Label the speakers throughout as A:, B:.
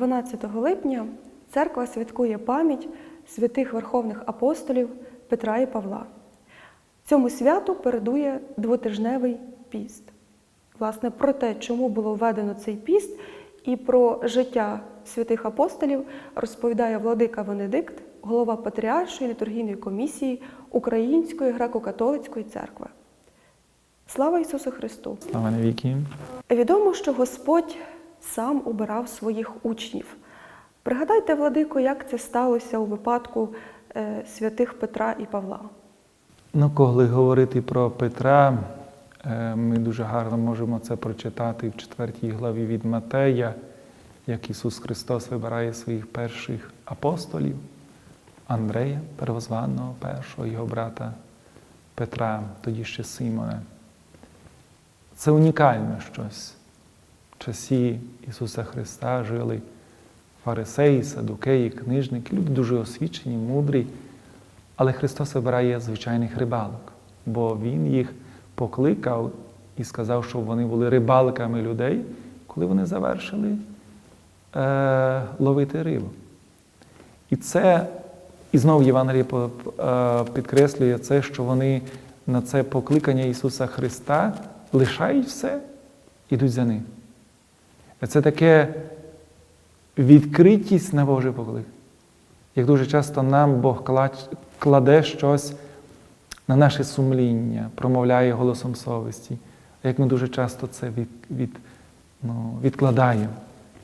A: 12 липня церква святкує пам'ять святих верховних апостолів Петра і Павла. Цьому святу передує двотижневий піст. Власне, про те, чому було введено цей піст, і про життя святих апостолів розповідає владика Венедикт, голова Патріаршої літургійної комісії Української греко-католицької церкви. Слава Ісусу Христу!
B: Слава навіки.
A: Відомо, що Господь сам обирав своїх учнів. Пригадайте, владико, як це сталося у випадку е, святих Петра і Павла.
B: Ну, коли говорити про Петра, е, ми дуже гарно можемо це прочитати в 4 главі від Матея, як Ісус Христос вибирає своїх перших апостолів, Андрея, первозваного першого, його брата Петра, тоді ще Симона. Це унікальне щось. В часі Ісуса Христа жили фарисеї, садукеї, книжники, люди дуже освічені, мудрі. Але Христос вибирає звичайних рибалок, бо Він їх покликав і сказав, що вони були рибалками людей, коли вони завершили е, ловити рибу. І це, і знову Євангеліє е, підкреслює це, що вони на це покликання Ісуса Христа лишають все, ідуть за ним. Це таке відкритість на Боже поклик. Як дуже часто нам Бог кладе щось на наше сумління, промовляє голосом совісті, як ми дуже часто це від, від, ну, відкладаємо.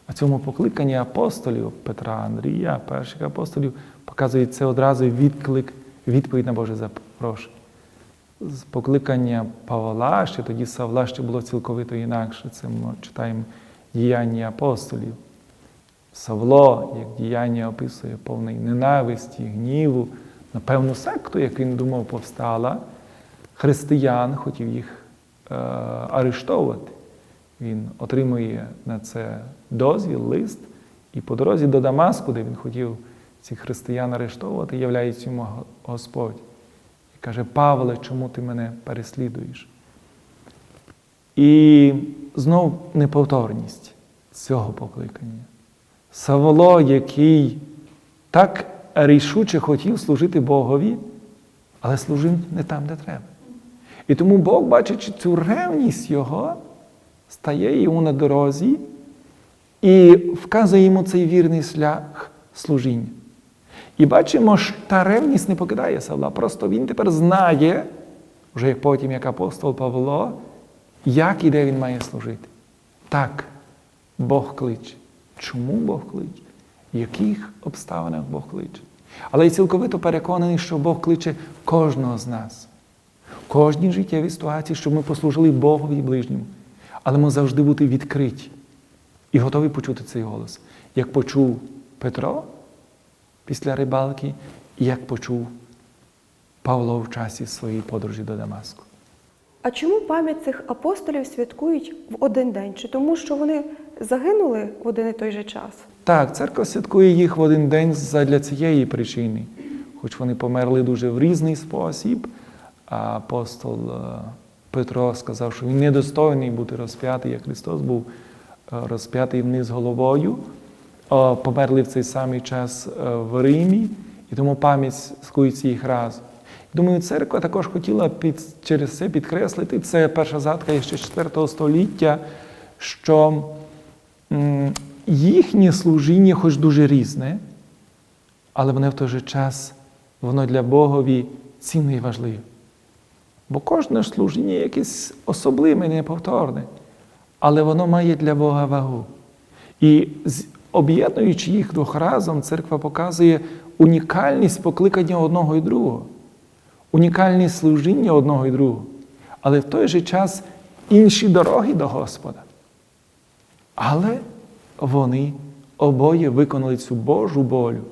B: А цьому покликанні апостолів Петра, Андрія, перших апостолів, показує це одразу відклик, відповідь на Боже запрошення. Покликання Павла, ще тоді Савла ще було цілковито інакше. Це ми читаємо діяння апостолів. Савло, як діяння описує повний ненависті, гніву, на певну секту, як він думав, повстала. Християн хотів їх е, арештовувати. Він отримує на це дозвіл, лист, і по дорозі до Дамаску, де він хотів цих християн арештовувати, являється йому Господь. І каже: Павле, чому ти мене переслідуєш? І знов неповторність цього покликання. Саволо, який так рішуче хотів служити Богові, але служив не там, де треба. І тому Бог, бачачи цю ревність його, стає йому на дорозі і вказує йому цей вірний шлях служіння. І бачимо, що та ревність не покидає Савла. Просто він тепер знає, вже як потім, як апостол Павло, як і де він має служити. Так, Бог кличе. Чому Бог кличе? В яких обставинах Бог кличе? Але я цілковито переконаний, що Бог кличе кожного з нас, кожній життєвій ситуації, щоб ми послужили Богові і ближньому. Але ми завжди бути відкриті і готові почути цей голос, як почув Петро після рибалки, і як почув Павло в часі своєї подорожі до Дамаску.
A: А чому пам'ять цих апостолів святкують в один день? Чи тому, що вони загинули в один і той же час?
B: Так, церква святкує їх в один день задля цієї причини, хоч вони померли дуже в різний спосіб. А апостол е, Петро сказав, що він недостойний бути розп'ятий, як Христос був е, розп'ятий вниз головою. Померли в цей самий час е, в Римі, і тому пам'ять святкується їх разом. Думаю, церква також хотіла під, через це підкреслити, це перша згадка ще 4 століття, що їхнє служіння, хоч дуже різне, але воно в той же час воно для Богові цінне і важливе. Бо кожне служіння якесь особливе, неповторне, але воно має для Бога вагу. І об'єднуючи їх двох разом, церква показує унікальність покликання одного і другого, унікальність служіння одного і другого, але в той же час інші дороги до Господа. Але вони обоє виконали цю Божу волю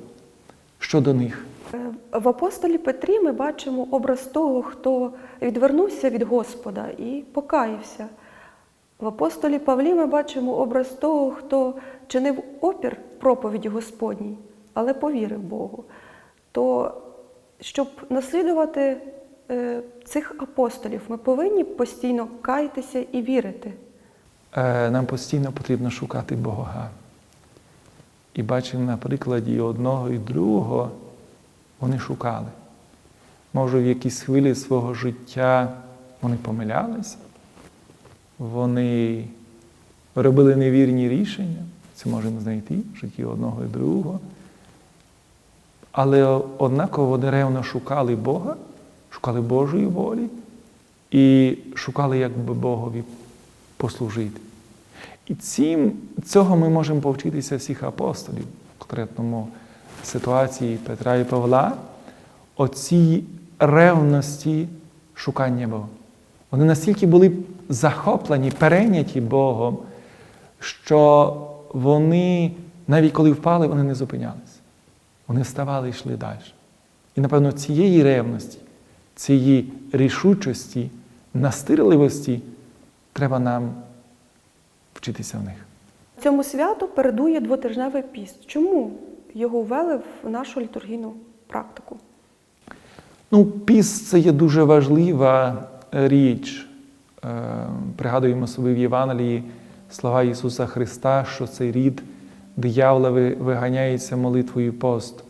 B: щодо них.
A: Е, В апостолі Петрі ми бачимо образ того, хто відвернувся від Господа і покаявся. В апостолі Павлі ми бачимо образ того, хто чинив опір проповіді Господній, але повірив Богу. То щоб наслідувати е, цих апостолів, ми повинні постійно каятися і вірити.
B: Е, Нам постійно потрібно шукати Бога. І бачимо на прикладі одного і другого, вони шукали. Може, в якійсь хвилі свого життя вони помилялися, вони робили невірні рішення. Це можемо знайти в житті одного і другого. Але однаково вони ревно шукали Бога, шукали Божої волі і шукали, як би Богові послужити. І цим, цього ми можемо повчитися всіх апостолів, в конкретному ситуації Петра і Павла, оцій ревності шукання Бога. Вони настільки були захоплені, перейняті Богом, що вони, навіть коли впали, вони не зупинялися. Вони вставали і йшли далі. І, напевно, цієї ревності, цієї рішучості, настирливості треба нам вчитися в них.
A: Цьому святу передує двотижневий піст. Чому його ввели в нашу літургійну практику?
B: Ну, піст це є дуже важлива річ. Е, Пригадуємо собі в Євангелії слова Ісуса Христа, що цей рід диявола виганяється молитвою посту.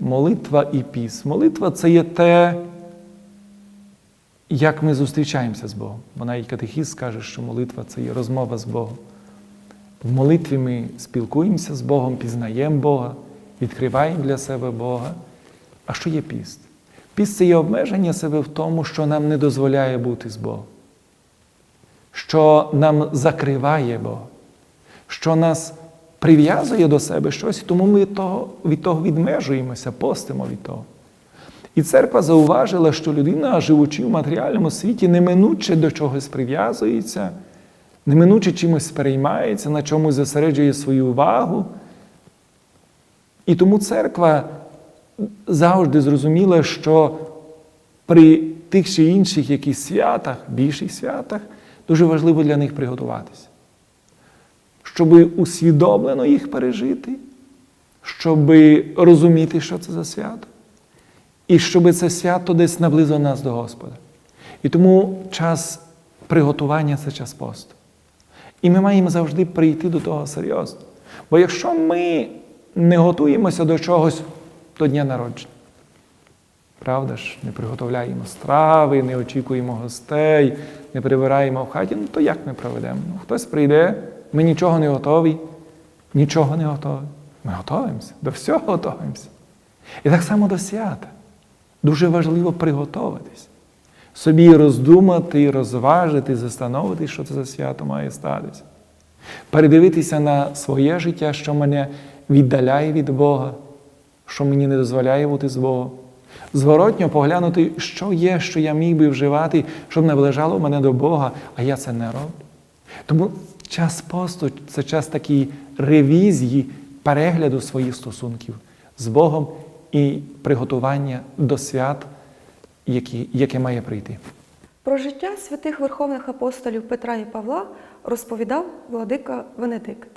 B: Молитва і піст. Молитва це є те, як ми зустрічаємося з Богом. Бо навіть катехіст каже, що молитва це є розмова з Богом. В молитві ми спілкуємося з Богом, пізнаємо Бога, відкриваємо для себе Бога. А що є піст? Піст це є обмеження себе в тому, що нам не дозволяє бути з Богом, що нам закриває Бога, що нас прив'язує до себе щось, тому ми того, від того відмежуємося, постимо від того. І церква зауважила, що людина, живучи в матеріальному світі, неминуче до чогось прив'язується, неминуче чимось переймається, на чомусь зосереджує свою увагу. І тому церква завжди зрозуміла, що при тих чи інших якісь святах, більших святах, дуже важливо для них приготуватися. Щоб усвідомлено їх пережити, щоб розуміти, що це за свято, і щоб це свято десь наблизило нас до Господа. І тому час приготування це час посту. І ми маємо завжди прийти до того серйозно. Бо якщо ми не готуємося до чогось до дня народження, правда ж, не приготовляємо страви, не очікуємо гостей, не прибираємо в хаті, ну то як ми проведемо? Ну, хтось прийде, ми нічого не готові, нічого не готові. Ми готуємося, до всього готуємося. І так само до свята. Дуже важливо приготуватись. Собі роздумати, розважити, застановити, що це за свято має статися. Передивитися на своє життя, що мене віддаляє від Бога, що мені не дозволяє бути з Богом. Зворотньо поглянути, що є, що я міг би вживати, щоб наближало мене до Бога, а я це не роблю. Тому час посту це час такої ревізії, перегляду своїх стосунків з Богом і приготування до свят, які, яке має прийти.
A: Про життя святих верховних апостолів Петра і Павла розповідав владика Венедикт.